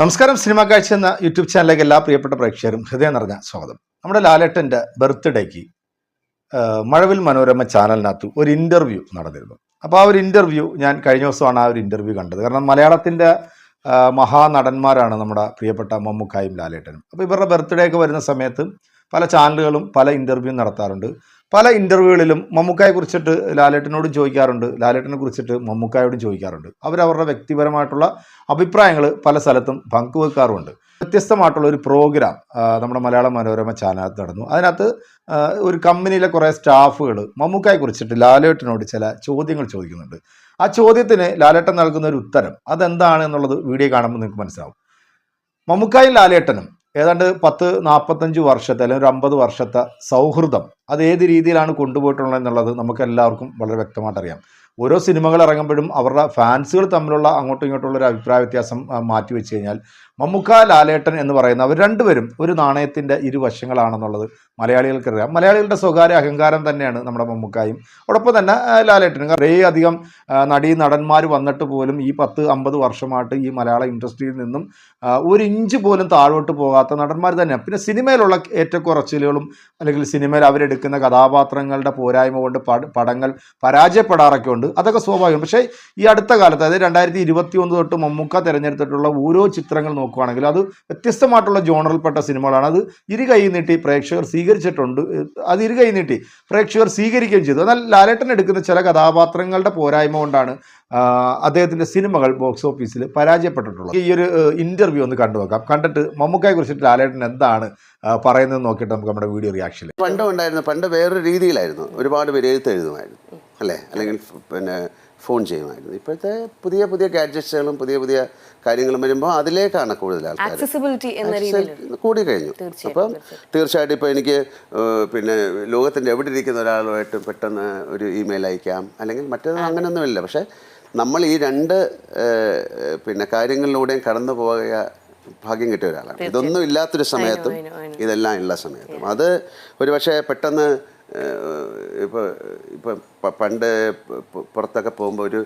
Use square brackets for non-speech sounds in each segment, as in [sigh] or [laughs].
നമസ്കാരം സിനിമ കാഴ്ച എന്ന യൂട്യൂബ് ചാനലിലേക്ക് എല്ലാ പ്രിയപ്പെട്ട പ്രേക്ഷകരും ഹൃദയം നിറഞ്ഞ സ്വാഗതം. നമ്മുടെ ലാലേട്ടന്റെ ബർത്ത്ഡേക്ക് മഴവിൽ മനോരമ ചാനലിനകത്ത് ഒരു ഇന്റർവ്യൂ നടന്നിരുന്നു. അപ്പോൾ ആ ഒരു ഇന്റർവ്യൂ ഞാൻ കഴിഞ്ഞ ദിവസമാണ് ആ ഒരു ഇന്റർവ്യൂ കണ്ടത്. കാരണം മലയാളത്തിന്റെ മഹാനടന്മാരാണ് നമ്മുടെ പ്രിയപ്പെട്ട മമ്മൂക്കായും ലാലേട്ടനും. അപ്പോൾ ഇവരുടെ ബർത്ത്ഡേ ഒക്കെ വരുന്ന സമയത്ത് പല ചാനലുകളും പല ഇന്റർവ്യൂ നടത്താറുണ്ട്. പല ഇന്റർവ്യൂകളിലും മമ്മൂക്കായെ കുറിച്ചിട്ട് ലാലേട്ടനോട് ചോദിക്കാറുണ്ട്. ലാലേട്ടനെ കുറിച്ചിട്ട് മമ്മൂക്കായോടും ചോദിക്കാറുണ്ട്. അവരവരുടെ വ്യക്തിപരമായിട്ടുള്ള അഭിപ്രായങ്ങൾ പല സ്ഥലത്തും പങ്കുവെക്കാറുമുണ്ട്. വ്യത്യസ്തമായിട്ടുള്ള ഒരു പ്രോഗ്രാം നമ്മുടെ മലയാള മനോരമ ചാനലത്ത് നടന്നു. അതിനകത്ത് ഒരു കമ്പനിയിലെ കുറേ സ്റ്റാഫുകൾ മമ്മൂക്കായെ കുറിച്ചിട്ട് ലാലേട്ടനോട് ചില ചോദ്യങ്ങൾ ചോദിക്കുന്നുണ്ട്. ആ ചോദ്യത്തിന് ലാലേട്ടൻ നൽകുന്ന ഒരു ഉത്തരം അതെന്താണ് എന്നുള്ളത് വീഡിയോ കാണുമ്പോൾ നിങ്ങൾക്ക് മനസ്സിലാവും. മമ്മൂക്കായും ലാലേട്ടനും ഏതാണ്ട് പത്ത് നാൽപ്പത്തഞ്ച് വർഷത്തെ അല്ലെങ്കിൽ ഒരു അമ്പത് വർഷത്തെ സൗഹൃദം അത് ഏത് രീതിയിലാണ് കൊണ്ടുപോയിട്ടുള്ളത് എന്നുള്ളത് നമുക്ക് എല്ലാവർക്കും വളരെ വ്യക്തമായിട്ട് അറിയാം ഓരോ സിനിമകൾ ഇറങ്ങുമ്പോഴും അവരുടെ ഫാൻസുകൾ തമ്മിലുള്ള അങ്ങോട്ടും ഇങ്ങോട്ടുള്ള ഒരു അഭിപ്രായ വ്യത്യാസം മാറ്റി വെച്ച് കഴിഞ്ഞാൽ മമ്മൂക്ക ലാലേട്ടൻ എന്ന് പറയുന്ന അവർ രണ്ടുപേരും ഒരു നാണയത്തിന്റെ ഇരുവശങ്ങളാണെന്നുള്ളത് മലയാളികൾക്കറിയാം മലയാളികളുടെ സ്വകാര്യ അഹങ്കാരം തന്നെയാണ് നമ്മുടെ മമ്മൂക്കായും. അതോടൊപ്പം തന്നെ ലാലേട്ടനും. കുറേ അധികം നടീ നടന്മാർ വന്നിട്ട് പോലും ഈ പത്ത് അമ്പത് വർഷമായിട്ട് ഈ മലയാള ഇൻഡസ്ട്രിയിൽ നിന്നും ഒരു ഇഞ്ച് പോലും താഴോട്ട് പോകാത്ത നടന്മാർ തന്നെയാണ്. പിന്നെ സിനിമയിലുള്ള ഏറ്റക്കുറച്ചിലുകളും അല്ലെങ്കിൽ സിനിമയിൽ അവരെടുക്കുന്ന കഥാപാത്രങ്ങളുടെ പോരായ്മ കൊണ്ട് പട- പടങ്ങൾ പരാജയപ്പെടാറൊക്കെ ഉണ്ട്. അതൊക്കെ സ്വാഭാവികം പക്ഷേ ഈ അടുത്ത കാലത്ത് അതായത് രണ്ടായിരത്തി ഇരുപത്തി ഒന്ന് തൊട്ട് മമ്മൂക്ക തിരഞ്ഞെടുത്തിട്ടുള്ള ഓരോ ചിത്രങ്ങൾ നോക്കുകയാണെങ്കിൽ അത് വ്യത്യസ്തമായിട്ടുള്ള ജോണറിൽപ്പെട്ട സിനിമകളാണ്. അത് ഇരു കൈ നീട്ടി പ്രേക്ഷകർ സ്വീകരിച്ചിട്ടുണ്ട്. അത് ഇരു കൈ നീട്ടി പ്രേക്ഷകർ സ്വീകരിക്കുകയും ചെയ്തു. എന്നാൽ ലാലേട്ടൻ എടുക്കുന്ന ചില കഥാപാത്രങ്ങളുടെ പോരായ്മ കൊണ്ടാണ് അദ്ദേഹത്തിന്റെ സിനിമകൾ ബോക്സ് ഓഫീസിൽ പരാജയപ്പെട്ടിട്ടുള്ളത്. ഈ ഒരു ഇന്റർവ്യൂ ഒന്ന് കണ്ടു നോക്കാം. കണ്ടിട്ട് മമ്മൂക്കയെ കുറിച്ചിട്ട് ലാലേട്ടൻ എന്താണ് പറയുന്നത് നോക്കിയിട്ട് നമുക്ക് നമ്മുടെ വീഡിയോ റിയാക്ഷൻ പണ്ട് ഉണ്ടായിരുന്നു പണ്ട് വേറൊരു രീതിയിലായിരുന്നു. ഒരുപാട് വിലയിരുത്തെഴുതുമായിരുന്നു അല്ലേ? അല്ലെങ്കിൽ പിന്നെ ഫോൺ ചെയ്യുമായിരുന്നു. ഇപ്പോഴത്തെ പുതിയ പുതിയ ഗാഡ്ജറ്റ്സുകളും പുതിയ പുതിയ കാര്യങ്ങളും വരുമ്പോൾ അതിലേക്കാണ് കൂടുതൽ ആൾക്കാർ കൂടി കഴിഞ്ഞു. അപ്പം തീർച്ചയായിട്ടും. ഇപ്പോൾ എനിക്ക് പിന്നെ ലോകത്തിന്റെ എവിടെ ഇരിക്കുന്ന ഒരാളുമായിട്ട് പെട്ടെന്ന് ഒരു ഇമെയിൽ അയക്കാം അല്ലെങ്കിൽ മറ്റേത് അങ്ങനെയൊന്നുമില്ല പക്ഷേ നമ്മൾ ഈ രണ്ട് പിന്നെ കാര്യങ്ങളിലൂടെയും കടന്നു പോയ ഭാഗ്യം കിട്ടിയ ഒരാളാണ്. ഇതൊന്നും ഇല്ലാത്തൊരു സമയത്തും. ഇതെല്ലാം ഉള്ള സമയത്തും. അത് ഒരുപക്ഷെ പെട്ടെന്ന് ഇപ്പോൾ ഇപ്പോൾ പണ്ട് പുറത്തൊക്കെ പോകുമ്പോൾ ഒരു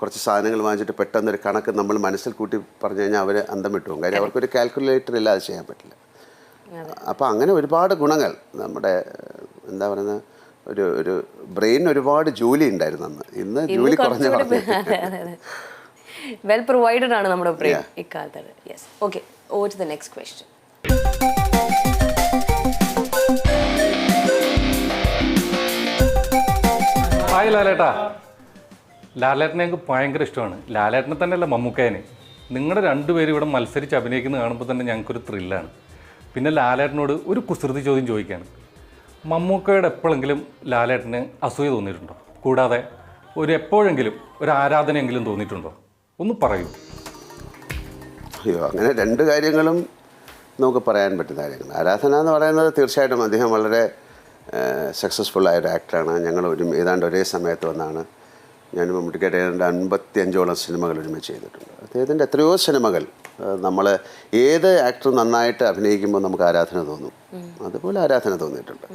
കുറച്ച് സാധനങ്ങൾ വാങ്ങിച്ചിട്ട് പെട്ടെന്നൊരു കണക്ക് നമ്മൾ മനസ്സിൽ കൂട്ടി പറഞ്ഞു കഴിഞ്ഞാൽ അവർ അന്തം വിട്ടു പോകും. കാര്യം അവർക്കൊരു കാൽക്കുലേറ്റർ ഇല്ലാതെ ചെയ്യാൻ പറ്റില്ല. അപ്പോൾ അങ്ങനെ ഒരുപാട് ഗുണങ്ങൾ. നമ്മുടെ എന്താ പറയുന്നത് ഒരു ഒരു ബ്രെയിൻ ഒരുപാട് ജോലി ഉണ്ടായിരുന്നു അന്ന്. ഇന്ന് ജോലി കുറഞ്ഞ വെൽ പ്രൊവൈഡഡ് [laughs] ആണ് നമ്മുടെ ബ്രെയിൻ ഇക്കാലത്ത്. Yes okay over to the next question ലാലേട്ടാ. ലാലേട്ടനെ ഞങ്ങൾക്ക് ഭയങ്കര ഇഷ്ടമാണ്. ലാലേട്ടനെ തന്നെയല്ല മമ്മൂക്കേന്. നിങ്ങളുടെ രണ്ടുപേരും ഇവിടെ മത്സരിച്ച് അഭിനയിക്കുന്നത് കാണുമ്പോൾ തന്നെ ഞങ്ങൾക്കൊരു ത്രില്ലാണ് പിന്നെ ലാലേട്ടനോട് ഒരു കുസൃതി ചോദ്യം ചോദിക്കുകയാണ് മമ്മൂക്കയുടെ എപ്പോഴെങ്കിലും ലാലേട്ടന് അസൂയ തോന്നിയിട്ടുണ്ടോ? കൂടാതെ ഒരു എപ്പോഴെങ്കിലും ഒരു ആരാധനയെങ്കിലും തോന്നിയിട്ടുണ്ടോ? ഒന്ന് പറയൂ. അയ്യോ അങ്ങനെ രണ്ട് കാര്യങ്ങളും നമുക്ക് പറയാൻ പറ്റുന്ന കാര്യങ്ങൾ ആരാധന എന്ന് പറയുന്നത് തീർച്ചയായിട്ടും അദ്ദേഹം വളരെ സക്സസ്ഫുൾ ആയ ഒരു ആക്ടറാണ് ഞങ്ങൾ ഒരു ഏതാണ്ട് ഒരേ സമയത്ത് വന്നാണ്. ഞാൻ മമ്മൂട്ടിക്കായിട്ട് ഏതാണ്ട് അൻപത്തി അഞ്ചോളം സിനിമകൾ ഒരുമിച്ച് ചെയ്തിട്ടുണ്ട്. അദ്ദേഹത്തിന്റെ എത്രയോ സിനിമകൾ നമ്മൾ ഏത് ആക്ടർ നന്നായിട്ട് അഭിനയിക്കുമ്പോൾ നമുക്ക് ആരാധന തോന്നും. അതുപോലെ ആരാധന തോന്നിയിട്ടുണ്ട്.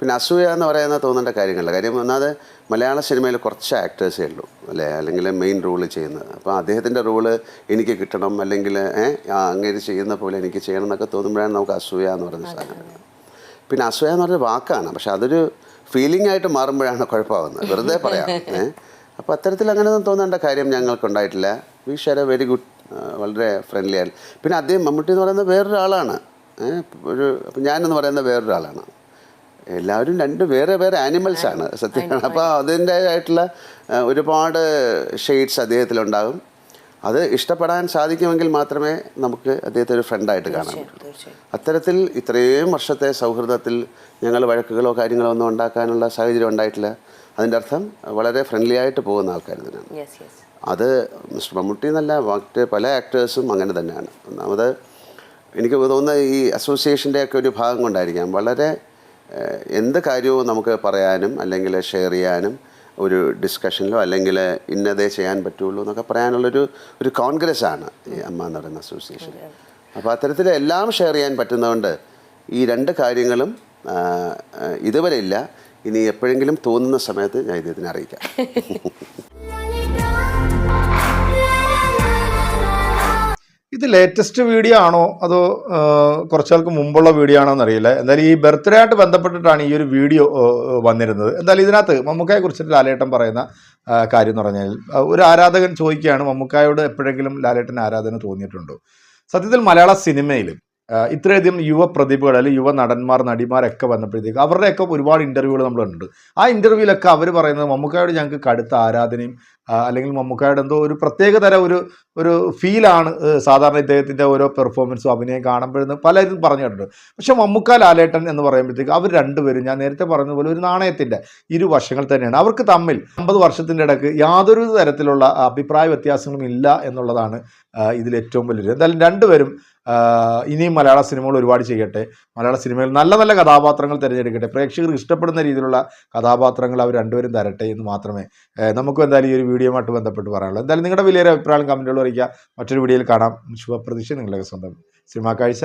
പിന്നെ അസൂയ എന്ന് പറയുന്ന തോന്നേണ്ട കാര്യങ്ങളില്ല. കാര്യം ഒന്നാമത് മലയാള സിനിമയിൽ കുറച്ച് ആക്ടേഴ്സേ ഉള്ളൂ. അല്ലേ? അല്ലെങ്കിൽ മെയിൻ റോൾ ചെയ്യുന്നത് അപ്പോൾ അദ്ദേഹത്തിന്റെ റോൾ എനിക്ക് കിട്ടണം. അല്ലെങ്കിൽ ഏഹ് അങ്ങനെ ചെയ്യുന്ന പോലെ എനിക്ക് ചെയ്യണം എന്നൊക്കെ തോന്നുമ്പോഴാണ് നമുക്ക് അസൂയ എന്ന് പറയുന്ന സാധനം. പിന്നെ അസൂയ എന്ന് പറഞ്ഞ വാക്കാണ്. പക്ഷെ അതൊരു ഫീലിംഗ് ആയിട്ട് മാറുമ്പോഴാണ് കുഴപ്പമാകുന്നത് വെറുതെ [laughs] പറയാം. ഏഹ് അപ്പോൾ അത്തരത്തിൽ അങ്ങനെയൊന്നും തോന്നേണ്ട കാര്യം ഞങ്ങൾക്കുണ്ടായിട്ടില്ല we share a very good. വളരെ ഫ്രണ്ട്ലി ആയി. പിന്നെ അദ്ദേഹം മമ്മൂട്ടി എന്ന് പറയുന്നത് വേറൊരാളാണ്. ഏഹ് ഒരു അപ്പം ഞാനെന്ന് പറയുന്നത് വേറൊരാളാണ്. എല്ലാവരും രണ്ട് വേറെ വേറെ ആനിമൽസ് ആണ് സത്യമാണ് അപ്പോൾ അതിന്റെതായിട്ടുള്ള ഒരുപാട് ഷെയ്ഡ്സ് അദ്ദേഹത്തിലുണ്ടാകും. അത് ഇഷ്ടപ്പെടാൻ സാധിക്കുമെങ്കിൽ മാത്രമേ നമുക്ക് അദ്ദേഹത്തെ ഒരു ഫ്രണ്ടായിട്ട് കാണാൻ പറ്റൂ. അത്തരത്തിൽ ഇത്രയും വർഷത്തെ സൗഹൃദത്തിൽ ഞങ്ങൾ വഴക്കുകളോ കാര്യങ്ങളോ ഒന്നും ഉണ്ടാക്കാനുള്ള സാഹചര്യം ഉണ്ടായിട്ടില്ല. അതിന്റെ അർത്ഥം വളരെ ഫ്രണ്ട്ലി ആയിട്ട് പോകുന്ന ആൾക്കാർ തന്നെയാണ്. അത് മിസ്റ്റർ മമ്മൂട്ടി എന്നല്ല മറ്റ് പല ആക്ടേഴ്സും അങ്ങനെ തന്നെയാണ്. ഒന്നാമത് എനിക്ക് തോന്നുന്ന ഈ അസോസിയേഷന്റെ ഒക്കെ ഒരു ഭാഗം കൊണ്ടായിരിക്കാം. വളരെ എന്ത് കാര്യവും നമുക്ക് പറയാനും അല്ലെങ്കിൽ ഷെയർ ചെയ്യാനും ഒരു ഡിസ്കഷനിലോ അല്ലെങ്കിൽ ഇന്നതേ ചെയ്യാൻ പറ്റുള്ളൂ എന്നൊക്കെ പറയാനുള്ളൊരു ഒരു കോൺഗ്രസ് ആണ് ഈ അമ്മ എന്ന് പറയുന്ന അസോസിയേഷൻ അപ്പോൾ അത്തരത്തിൽ എല്ലാം ഷെയർ ചെയ്യാൻ പറ്റുന്നതുകൊണ്ട് ഈ രണ്ട് കാര്യങ്ങളും ഇതുവരെ ഇല്ല. ഇനി എപ്പോഴെങ്കിലും തോന്നുന്ന സമയത്ത് ഞാൻ ഇതിനെ അറിയിക്കാം. [laughs] ഇത് ലേറ്റസ്റ്റ് വീഡിയോ ആണോ? അതോ കുറച്ചാൾക്ക് മുമ്പുള്ള വീഡിയോ ആണോ എന്നറിയില്ല. എന്തായാലും ഈ ബർത്ത്ഡേ ആയിട്ട് ബന്ധപ്പെട്ടിട്ടാണ് ഈ ഒരു വീഡിയോ വന്നിരുന്നത്. എന്തായാലും ഇതിനകത്ത് മമ്മൂക്കായെ കുറിച്ചിട്ട് ലാലേട്ടൻ പറയുന്ന കാര്യം എന്ന് പറഞ്ഞാൽ ഒരു ആരാധകൻ ചോദിക്കുകയാണ് മമ്മൂക്കായോട് എപ്പോഴെങ്കിലും ലാലേട്ടൻ ആരാധന തോന്നിയിട്ടുണ്ടോ? സത്യത്തിൽ മലയാള സിനിമയിൽ ഇത്രയധികം യുവ പ്രതിഭകൾ അല്ലെങ്കിൽ യുവ നടന്മാർ നടിമാരൊക്കെ വന്നപ്പോഴത്തേക്ക് അവരുടെയൊക്കെ ഒരുപാട് ഇന്റർവ്യൂകൾ നമ്മൾ കണ്ടിട്ടുണ്ട്. ആ ഇന്റർവ്യൂവിലൊക്കെ അവർ പറയുന്നത് മമ്മൂക്കായോട് ഞങ്ങൾക്ക് കടുത്ത ആരാധനയും അല്ലെങ്കിൽ മമ്മൂക്കായുടെ എന്തോ ഒരു പ്രത്യേക തരം ഒരു ഒരു ഫീലാണ് സാധാരണ ഇദ്ദേഹത്തിന്റെ ഓരോ പെർഫോമൻസും അഭിനയം കാണുമ്പോഴെന്ന് പലരും പറഞ്ഞു കേട്ടിട്ടുണ്ട്. പക്ഷെ മമ്മൂക്ക ലാലേട്ടൻ എന്ന് പറയുമ്പോഴത്തേക്ക് അവർ രണ്ടുപേരും ഞാൻ നേരത്തെ പറഞ്ഞതുപോലെ ഒരു നാണയത്തിന്റെ ഇരു വശങ്ങൾ തന്നെയാണ്. അവർക്ക് തമ്മിൽ അമ്പത് വർഷത്തിന്റെ ഇടയ്ക്ക് യാതൊരു തരത്തിലുള്ള അഭിപ്രായ വ്യത്യാസങ്ങളും ഇല്ല എന്നുള്ളതാണ് ഇതിൽ ഏറ്റവും വലിയൊരു എന്തായാലും രണ്ടുപേരും ഇനിയും മലയാള സിനിമകൾ ഒരുപാട് ചെയ്യട്ടെ. മലയാള സിനിമയിൽ നല്ല നല്ല കഥാപാത്രങ്ങൾ തിരഞ്ഞെടുക്കട്ടെ. പ്രേക്ഷകർ ഇഷ്ടപ്പെടുന്ന രീതിയിലുള്ള കഥാപാത്രങ്ങൾ അവർ രണ്ടുപേരും തരട്ടെ എന്ന് മാത്രമേ നമുക്കും എന്തായാലും ഈ ഒരു വീഡിയോയുമായിട്ട് ബന്ധപ്പെട്ട് പറയാനുള്ളൂ. എന്തായാലും നിങ്ങളുടെ വലിയൊരു അഭിപ്രായം കമന്റുകൾ അറിയിക്കുക. മറ്റൊരു വീഡിയോയിൽ കാണാം. ശുഭപ്രതീക്ഷ. നിങ്ങളുടെ സ്വന്തം സിനിമാ കാഴ്ച.